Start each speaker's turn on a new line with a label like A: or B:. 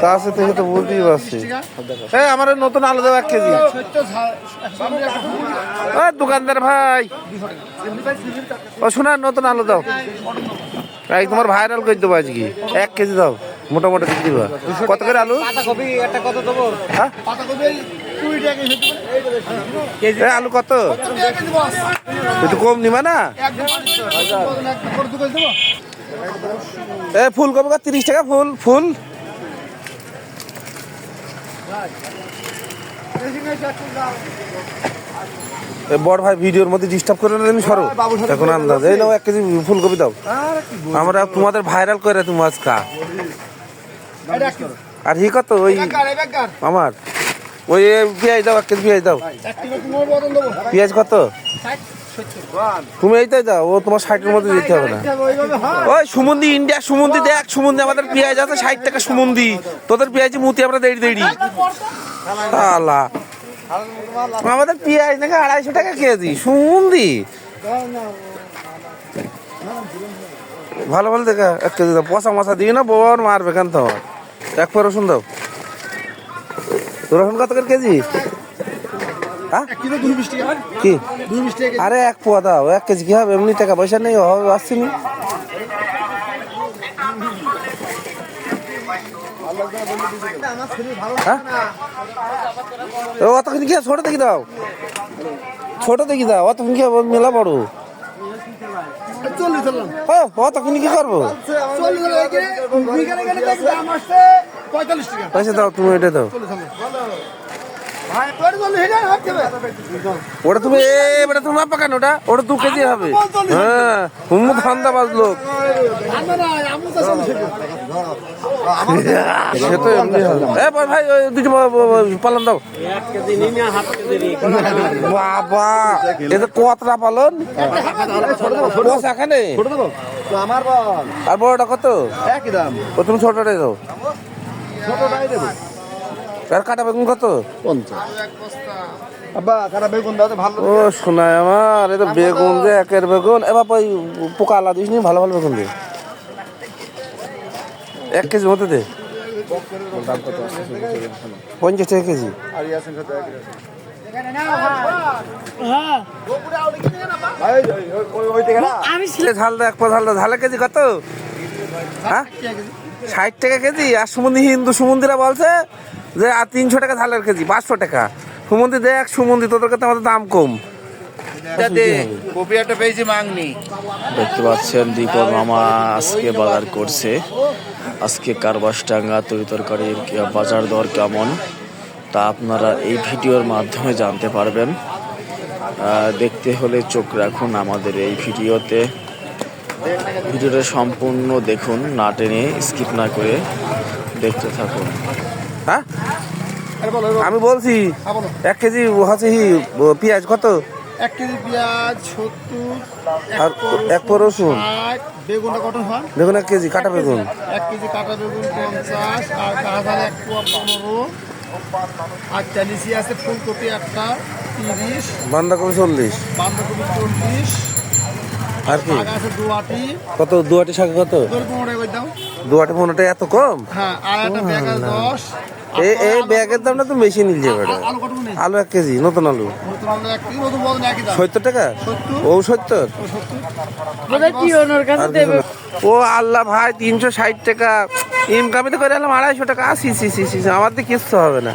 A: তা আছে তো বুঝতেই পারছি। এই আমার নতুন আলু দাও এক কেজি। ও দোকানদার ভাই। ও শোনা নতুন আলু দাও। এই তোমার ভাইরাল করে দেবো আজকে। এক কেজি দাও মোটামুটি কেজি দিবা। কত করে আলু?
B: কপি একটা কত দেবো?
A: হ্যাঁ? আলু কত? একটু কম নিবা না? এ ফুলকপি কত? তিরিশ টাকা ফুল ফুল। বড় ভাই ভিডিওর মধ্যে ডিস্টার্ব করে না তুমি সরো এখন আন্দাজ এই নাও এক কেজি ফুলকপি দাও। আমরা তোমাদের ভাইরাল করে তুমি আজকা। আর হি কত? ওই আমার। ওই পেঁয়াজ দাও এক কেজি পেঁয়াজ দাও। পেঁয়াজ কত? তুমি এইটাই দাও ও তোমার ষাটের মধ্যে দিতে হবে না। ওই সুমন্দি ইন্ডিয়া সুমন্দি দেখ সুমন্দি আমাদের পেঁয়াজ আছে ষাট টাকা সুমন্দি। তোদের পেঁয়াজ মুতি আমরা দেড়ি দেড়ি আল্লাহ। আমাদের পেঁয়াজ নাকি আড়াইশো টাকা কেজি সুমন্দি। ভালো ভালো দেখা এক কেজি দাও। পচা মশা দিই না বর মারবে কেন তো আমার এক পর রসুন দাও। রসুন কত করে কেজি? হ্যাঁ কি? আরে এক পোয়া দাও এক কেজি কি হবে? এমনি টাকা পয়সা নেই হবে আসছি নি। হ্যাঁ? ও অতক্ষণ কি ছোট দেখি দাও। ছোট দেখি দাও অতক্ষণ কি হবে? মেলা বড়। অতক্ষণ কি করব? পয়সা দাও তুমি এটা দাও। ওটা তুমি এ বেটা তুমি মাপা কেন ওটা? ওটা দু কেজি হবে। হ্যাঁ হুমু ধান্দা বাজলো সে তো এমনি এ ভাই ওই দুটো পালন দাও।
B: না
A: বাবা এটা কতটা পালন? এখানে। আর বড়টা কত? ও তুমি ছোটটাই দাও।
C: ছোটটাই দেবো।
A: আর কাটা বেগুন কত?
C: পঞ্চাশ। বেগুন দাও তো ভালো
A: ও শোনায় আমার এটা বেগুন যে একের বেগুন। এবার ওই পোকা আলা দিস নি ভালো ভালো বেগুন দে। এক কেজি মতো দে। পঞ্চাশ টাকা কেজি। এক পা ঝাল কেজি কত? হ্যাঁ? ষাট টাকা কেজি। আর সুমন্দি হিন্দু সুমন্দিরা বলছে যে আর তিনশো টাকা ঝালের কেজি পাঁচশো টাকা। সুমন্দি দেখ সুমন্দি তোদের কাছে আমাদের দাম কম।
D: দেখতে পাচ্ছেন দীপক মামা আজকে বাজার করছে। আজকে কারবাসটাঙ্গা তরি তরকারির বাজার দর কেমন তা আপনারা এই ভিডিওর মাধ্যমে জানতে পারবেন। দেখতে হলে চোখ রাখুন আমাদের এই ভিডিওতে। ভিডিওটা সম্পূর্ণ দেখুন না টেনে স্কিপ না করে দেখতে থাকুন।
A: হ্যাঁ? আমি বলছি এক কেজি হচ্ছে পেঁয়াজ কত?
C: এক কেজি পেঁয়াজ সত্তর
A: আর এক পর রসুন
C: বেগুনটা কত হয়?
A: দেখুন এক কেজি কাটা বেগুন।
C: এক কেজি কাটা বেগুন পঞ্চাশ আর গাঁদাল এক পোয়া পনেরো। আর চালিশি আছে ফুলকপি একটা তিরিশ।
A: বান্ধাকপি চল্লিশ।
C: বাঁধাকপি চল্লিশ।
A: আর কি কত দুয়াটি শাক কত দুয়াটি পনেরোটা এত কম
C: হ্যাঁ আর একটা ব্যাগ আছে দশ
A: এই এই ব্যাগের দামটা তো বেশি নিচ্ছে বেটা
C: আলু
A: আলু এক কেজি নতুন আলু সত্তর টাকা ও সত্তর। ও আল্লাহ ভাই তিনশো ষাট টাকা ইনকামে তো করে এলাম আড়াইশো টাকা আসি সি সি সি আমার তো কিচ্ছু হবে না